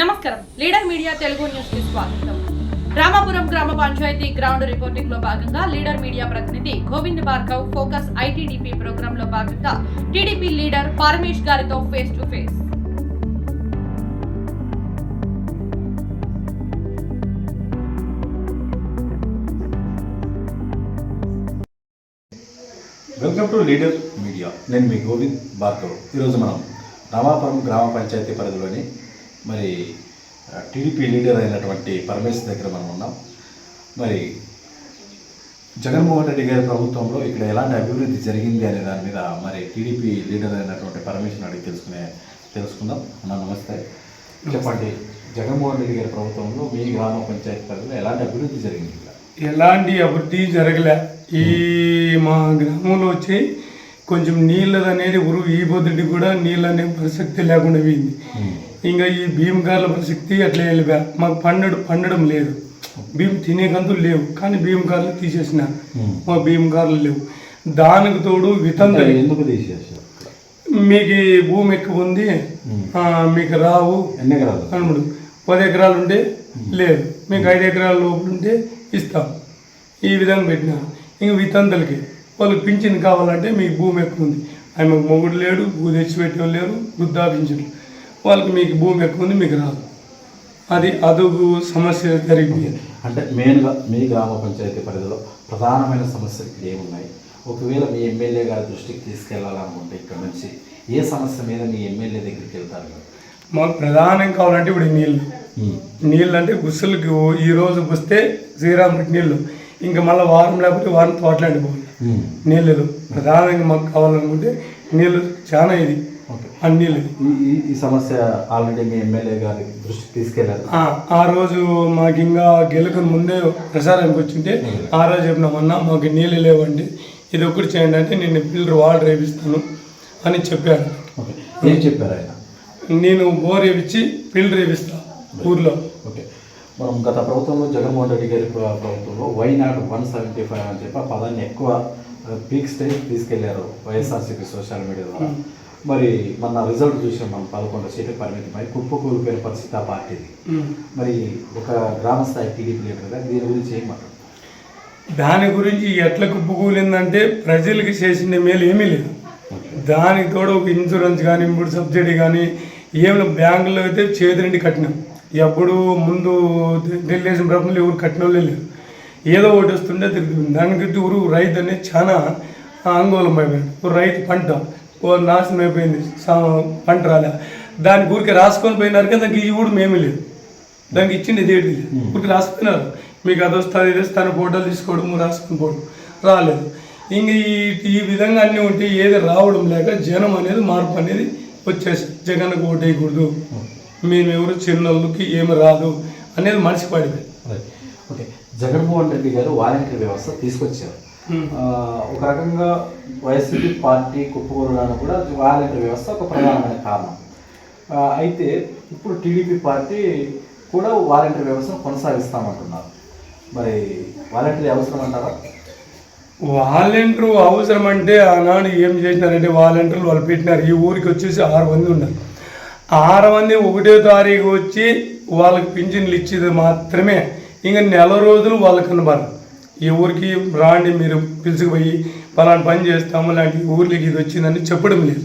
నమస్కారం. Leader media Telugu న్యూస్కి స్వాగతం. రామాపురం గ్రామ పంచాయతీ గ్రౌండ్ రిపోర్టింగ్లో భాగంగా లీడర్ మీడియా ప్రతినిధి గోవింద్ భార్గవ్ ఫోకస్ ఐటీడీపీ ప్రోగ్రామ్లో భాగంగా టీడీపీ లీడర్ పరమేష్ గారితో face to face. Welcome to leader media నేను మీ గోవింద్ భార్గవ్. ఈరోజు మనం రామాపురం గ్రామ పంచాయతీ పరిధిలోని మరి టీడీపీ లీడర్ అయినటువంటి పరమేశ్ దగ్గర మనం ఉన్నాం. మరి జగన్మోహన్ రెడ్డి గారి ప్రభుత్వంలో ఇక్కడ ఎలాంటి అభివృద్ధి జరిగింది అనే దాని మీద మరి టీడీపీ లీడర్ అయినటువంటి పరమేశ్వర్ అడిగి తెలుసుకునే తెలుసుకుందాం. అన్న నమస్తే. చెప్పండి. జగన్మోహన్ రెడ్డి గారి ప్రభుత్వంలో మీ గ్రామ పంచాయతీ పరిధిలో ఎలాంటి అభివృద్ధి జరిగింది ఎలాంటి అభివృద్ధి జరగలే. ఈ మా గ్రామంలో వచ్చి కొంచెం నీళ్ళది అనేది ఊరు ఈ పొద్దుటి కూడా నీళ్ళు అనే ప్రసక్తి లేకుండా పోయింది. ఇంకా ఈ భీమకార్ల ప్రసక్తి అట్లా వెళ్ళిపోయా మాకు పండడు పండడం లేదు భీమ్ తినే గంతులు లేవు కానీ భీమకార్లు తీసేసిన. మా భీమకార్లు లేవు. దానికి తోడు వితంతలు ఎందుకు తీసేసారు మీకు భూమి ఎక్కువ ఉంది మీకు రావు. ఎన్ని ఎకరాలు? అనుడు పది ఎకరాలు ఉంటే లేదు. మీకు ఐదు ఎకరాల లోపల ఉంటే ఇస్తాం. ఈ విధంగా పెట్టినారు ఇంక వితంతులకి వాళ్ళకి పింఛన్ కావాలంటే మీకు భూమి ఎక్కువ ఉంది. ఆమెకు మొగుడు లేడు భూ తెచ్చి పెట్టేవాళ్ళు లేరు వృద్ధా పింఛన్లు వాళ్ళకి మీకు భూమి ఎక్కువ ఉంది మీకు రాదు. అది అదుగు సమస్య జరిగిపోయింది. అంటే మెయిన్గా మీ గ్రామ పంచాయతీ పరిధిలో ప్రధానమైన సమస్యలు ఏమున్నాయి? ఒకవేళ మీ ఎమ్మెల్యే గారి దృష్టికి తీసుకెళ్ళాలనుకుంటే ఇక్కడ నుంచి ఏ సమస్య మీద మీ ఎమ్మెల్యే దగ్గరికి వెళ్తారు? మాకు ప్రధానం కావాలంటే ఇప్పుడు ఈ నీళ్ళు. నీళ్ళు అంటే గుస్సులకి ఈ రోజు వస్తే శ్రీరాముడికి నీళ్ళు. ఇంకా మళ్ళీ వారం లేకపోతే వారం తోటలాంటి పోవాలి నీళ్ళు. ప్రధానంగా మాకు కావాలనుకుంటే నీళ్ళు. చాలా ఇది. నీళ్ళు ఈ సమస్య ఆల్రెడీ మీ ఎమ్మెల్యే గారి దృష్టికి తీసుకెళ్ళారు ఆ, రోజు మాకు ఇంకా గెలుకుని ముందే ప్రసారానికి వచ్చింటే ఆ రోజు చెప్పినామన్నా మాకు నీళ్ళు లేవండి. ఇది ఒకటి చేయండి అంటే నేను పిల్లలు వాటర్ వేపిస్తాను అని చెప్పాడు ఓకే. ఏం చెప్పారు ఆయన? నేను బోర్ వేపించి పిల్లలు వేపిస్తా ఊర్లో. ఓకే. మనం గత ప్రభుత్వంలో జగన్మోహన్ రెడ్డి గారి ప్ర- ప్రభుత్వంలో why not one seventy five అని చెప్పి ఆ పదాన్ని ఎక్కువ పీక్ స్టేజ్ తీసుకెళ్ళారు వైఎస్ఆర్సీపీ సోషల్ మీడియా ద్వారా. మరి మన రిజల్ట్ చూసాం మనం పదకొండు సీట్లు పరిమితమై కుప్ప కూలిపోయిన పరిస్థితి ఆ పార్టీది. మరి ఒక గ్రామ స్థాయి టీడీపీ లీడర్గా దీని గురించి ఏం మాట్లాడుతున్నారు దాని గురించి ఎట్లా కుప్పకూలిందంటే ప్రజలకి చేసిన మేలు ఏమీ లేదు. దానికి తోడు ఒక ఇన్సూరెన్స్ కానీ ఇప్పుడు సబ్సిడీ కానీ ఏమైనా బ్యాంకులో అయితే చేతి నుండి కట్టినాం. ఎప్పుడు ముందు తెలుగుదేశం ప్రభుత్వంలో ఎవరు కట్టిన వాళ్ళే లేరు. ఏదో ఒకటి వస్తుంటే తిరుగుతుంది. దానికి ఊరు రైతు అనేది చాలా ఆందోళన రైతు పంట. ఓ నాశనం అయిపోయింది. పంట రాలే. దాని ఊరికి రాసుకొని పోయినారు కానీ దానికి ఇది కూడా మేమీ లేదు. దానికి ఇచ్చింది ఇది ఏంటి ఊరికి రాసుకున్నారు. మీకు అది వస్తుంది ఇది వస్తాను ఫోటోలు తీసుకోవడం రాసుకుని పోవడం. రాలేదు. ఇంక ఈ ఈ విధంగా అన్నీ ఉంటే ఏది రావడం లేక జనం అనేది మార్పు అనేది వచ్చేసి జగన్కు ఓటేయకూడదు. మేము. ఎవరు చిన్నోళ్ళకి ఏమి రాదు అనేది మనిషి పడిపోయింది. ఓకే. జగన్మోహన్ రెడ్డి గారు వాలంటీర్ వ్యవస్థ తీసుకొచ్చారు. ఒక రకంగా వైసీపీ పార్టీ కుప్పకూరడానికి కూడా వాలంటీర్ వ్యవస్థ ఒక ప్రధానమైన కారణం. అయితే ఇప్పుడు టీడీపీ పార్టీ కూడా వాలంటీర్ వ్యవస్థను కొనసాగిస్తామంటున్నారు. మరి వాలంటీర్ అవసరం అంటారా వాలంటీర్ అవసరం అంటే ఆనాడు ఏం చేసినారంటే వాలంటీర్లు వాళ్ళు పెట్టినారు. ఈ ఊరికి వచ్చేసి ఆరు మంది ఉన్నారు. ఆరు మంది ఒకటో తారీఖు వచ్చి వాళ్ళకి పింఛన్లు ఇచ్చేది మాత్రమే. ఇంకా నెల రోజులు వాళ్ళకి కనబడరు. ఈ ఊరికి రాండి మీరు పిలుచుకుపోయి పలానా పని చేస్తాము లాంటి ఊర్లకి ఇది వచ్చిందని చెప్పడం లేదు.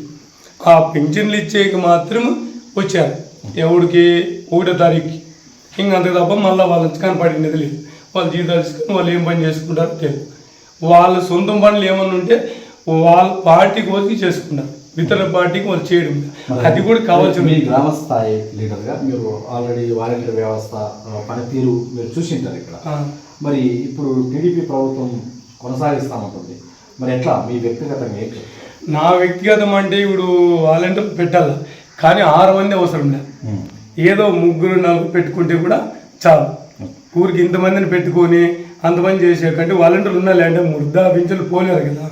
ఆ పింఛన్లు ఇచ్చేకి మాత్రం వచ్చారు. ఎవడికి ఒకటో తారీఖుకి ఇంక అంతే తప్ప మళ్ళీ వాళ్ళకి కనపడినది లేదు. వాళ్ళు జీతాలు తీసుకొని వాళ్ళు ఏం పని చేసుకుంటారో తెలియదు. వాళ్ళ సొంతం పనులు ఏమన్నా ఉంటే వాళ్ళ పార్టీ కోసం చేసుకుంటారు. ఇతర పార్టీకి వాళ్ళు చేయడం. అది కూడా కావాల్సిన మీ గ్రామ స్థాయి లీడర్గా మీరు ఆల్రెడీ వాలంటీర్ వ్యవస్థ పనితీరు మీరు చూసింటారు ఇక్కడ. మరి ఇప్పుడు టీడీపీ ప్రభుత్వం కొనసాగిస్తామంటుంది. మరి ఎట్లా? మీ వ్యక్తిగతంగా ఏంటి నా వ్యక్తిగతం అంటే ఇప్పుడు వాలంటీర్ పెట్టాలి? కానీ ఆరు మంది అవసరం లేదు ఏదో ముగ్గురు నలుగురు పెట్టుకుంటే కూడా చాలు. ఊరికి ఇంతమందిని పెట్టుకొని అంతమంది చేసే కంటే వాలంటీర్లు ఉన్నా లేదంటే ముద్దా పింఛన్లు పోలేరు కదా.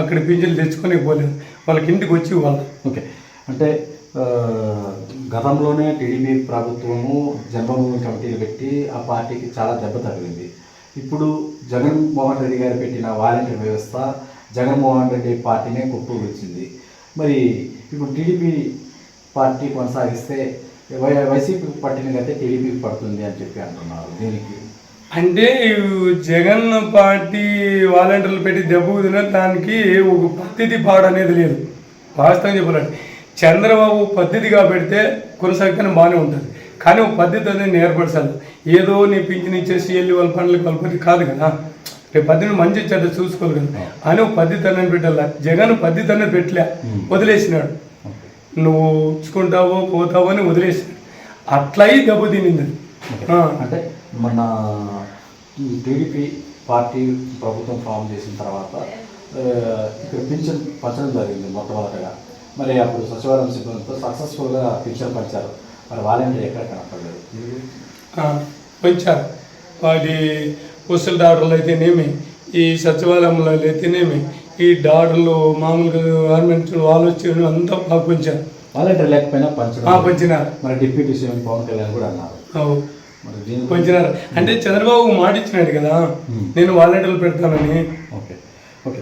అక్కడ పింఛన్లు తెచ్చుకొని పోలేరు. వాళ్ళకి ఇంటికి వచ్చి వాళ్ళు ఓకే. అంటే గతంలోనే టీడీపీ ప్రభుత్వము జన్మభూమి కమిటీలు పెట్టి ఆ పార్టీకి చాలా దెబ్బ తగిలింది. ఇప్పుడు జగన్మోహన్ రెడ్డి గారు పెట్టిన వాలంటీర్ వ్యవస్థ జగన్మోహన్ రెడ్డి పార్టీనే కుప్ప మరి ఇప్పుడు టీడీపీ పార్టీ కొనసాగిస్తే వై- పార్టీని పట్టినకైతే టీడీపీకి పడుతుంది అని చెప్పి అంటున్నారు. దీనికి అంటే జగన్ పార్టీ వాలంటీర్లు పెట్టి దెబ్బ దానికి ఒక పద్ధతి పాడు అనేది లేదు. వాస్తవం చెప్పాలంటే చంద్రబాబు పద్ధతిగా పెడితే కొనసాగితేనే బాగానే ఉంటుంది. కానీ ఒక పద్ధతి అనేది నేర్పరచాలి. ఏదో నీ పింఛన్ ఇచ్చేసి వెళ్ళి వాళ్ళ వాళ్ళ పద్ధతి కాదు కదా. రేపు పద్ధతిని మంచి చెడ్డ చూసుకోవాలి కదా. అని ఒక పద్ధతి అనేది పెట్టాల? జగన్ పద్ధతి అనేది పెట్టలే. వదిలేసినాడు. నువ్వు ఉంచుకుంటావో పోతావో అని వదిలేసినాడు. అట్లయి దెబ్బ తినింది అది. ఆ. అంటే మన టీడీపీ పార్టీ ప్రభుత్వం ఫామ్ చేసిన తర్వాత ఇక్కడ పింఛన్ పంచడం జరిగింది మొట్టమొదటగా. మరి అప్పుడు సచివాలయం సిబ్బందితో సక్సెస్ఫుల్గా పింఛన్ పంచారు. మరి వాలంటీర్ ఎక్కడ కనపడలేదు? ఆ, పెంచారు వాటి డాక్టర్లు అయితేనేమి ఈ సచివాలయంలో అయితేనేమి ఈ డాక్టర్లు మామూలుగా గవర్నమెంట్ వాళ్ళు వచ్చి అంతా బాగా పెంచారు. వాలంటీర్ లేకపోయినా ఆ, పంచడం పెంచినారు. మరి డిప్యూటీ సీఎం పవన్ కళ్యాణ్ కూడా అన్నారు. పెంచినారు. అంటే చంద్రబాబు మాట ఇచ్చినాడు కదా నేను వాలంటీర్లు పెడతానని. ఓకే. ఓకే.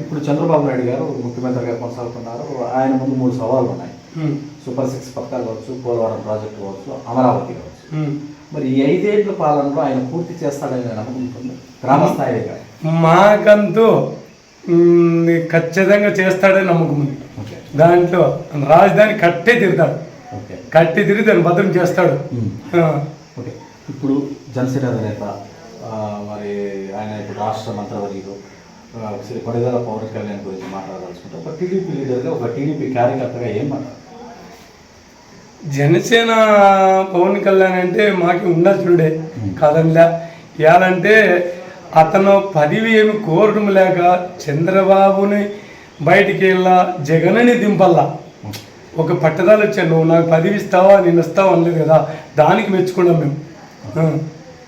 ఇప్పుడు చంద్రబాబు నాయుడు గారు ముఖ్యమంత్రిగా కొనసాగుతున్నారు. ఆయన ముందు మూడు సవాళ్ళు ఉన్నాయి సూపర్ సిక్స్ పథకాలు కావచ్చు పోలవరం ప్రాజెక్టు కావచ్చు అమరావతి కావచ్చు. మరి ఈ ఐదేళ్ళ పాలనలో ఆయన పూర్తి చేస్తాడని నమ్మకం ఉంటుంది గ్రామ స్థాయిగా మాకంతూ ఖచ్చితంగా చేస్తాడని నమ్మకం ఉంది. ఓకే. దాంట్లో రాజధాని కట్టే తిరుగుతాడు. ఓకే. కట్టి తిరిగి దాన్ని భద్రం చేస్తాడు. ఓకే. ఇప్పుడు జనసేన అధినేత మరి ఆయన ఇప్పుడు రాష్ట్ర మంత్రివర్యులు శ్రీ కొడిదల పవన్ కళ్యాణ్ గురించి మాట్లాడదలుచుకుంటే ఒక టీడీపీ లీడర్గా ఒక టీడీపీ కార్యకర్తగా ఏం మాట్లాడారు జనసేన పవన్ కళ్యాణ్ అంటే మాకు ఉండాల్సినుడే కాదనిలే. ఎలాంటే అతను పదవి ఏమి కోరడం లేక చంద్రబాబుని బయటికి వెళ్ళా జగన్ని దింపల్లా. ఒక పట్టదాలు వచ్చాను నువ్వు నాకు పదవి ఇస్తావా? నేను ఇస్తావా? అనలేదు కదా. దానికి మెచ్చుకున్నాం మేము.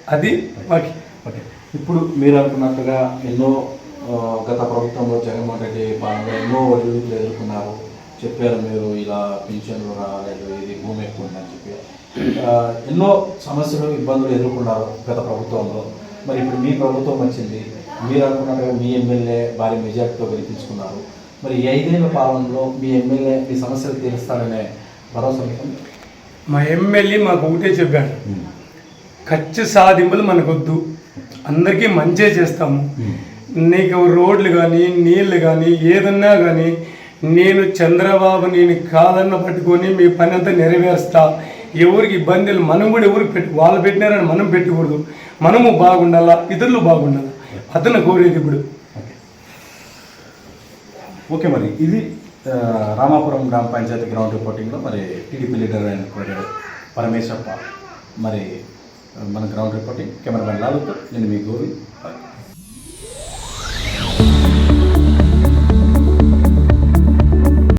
అది మాకి. ఓకే. ఇప్పుడు మీరు అనుకున్నట్టుగా ఎన్నో గత ప్రభుత్వంలో జగన్మోహన్ రెడ్డి పాలనలో ఎన్నో ఒడిదుడుకులు ఎదుర్కొన్నారు. చెప్పారు మీరు ఇలా పింఛన్లు రాలేదు ఇది భూమి ఎక్కువ ఉందని చెప్పి. ఎన్నో సమస్యలు ఇబ్బందులు ఎదుర్కొన్నారు గత ప్రభుత్వంలో. మరి ఇప్పుడు మీ ప్రభుత్వం వచ్చింది మీరు అనుకున్నట్టుగా మీ ఎమ్మెల్యే భారీ మెజార్టీతో గెలిపించుకున్నారు. మరి ఐదేళ్ళ పాలనలో మీ ఎమ్మెల్యే మీ సమస్యలు తీరుస్తాడనే భరోసా? మా ఎమ్మెల్యే మాకు ఒకటే చెప్పాడు. ఖర్చు సాధింపులు మనకొద్దు. అందరికీ మంచే చేస్తాము. నీకు రోడ్లు కానీ నీళ్ళు కానీ ఏదన్నా కానీ నేను చంద్రబాబు నేను కాదన్న పట్టుకొని మీ పని అంతా నెరవేరుస్తా. ఎవరికి ఇబ్బందులు మనం కూడా ఎవరికి పెట్టి వాళ్ళు పెట్టినారని మనం పెట్టకూడదు. మనము బాగుండాలా? ఇతరులు బాగుండాలా? అతను కోరేది ఇప్పుడు. ఓకే. మరి. ఇది రామాపురం గ్రామ పంచాయతీ గ్రౌండ్ రిపోర్టింగ్లో మరి టీడీపీ లీడర్ అయిన పరమేశ్వరప్ప మరి మన గ్రౌండ్ రిపోర్టింగ్ కెమెరామెన్ లాలుతో నేను మీ గోవి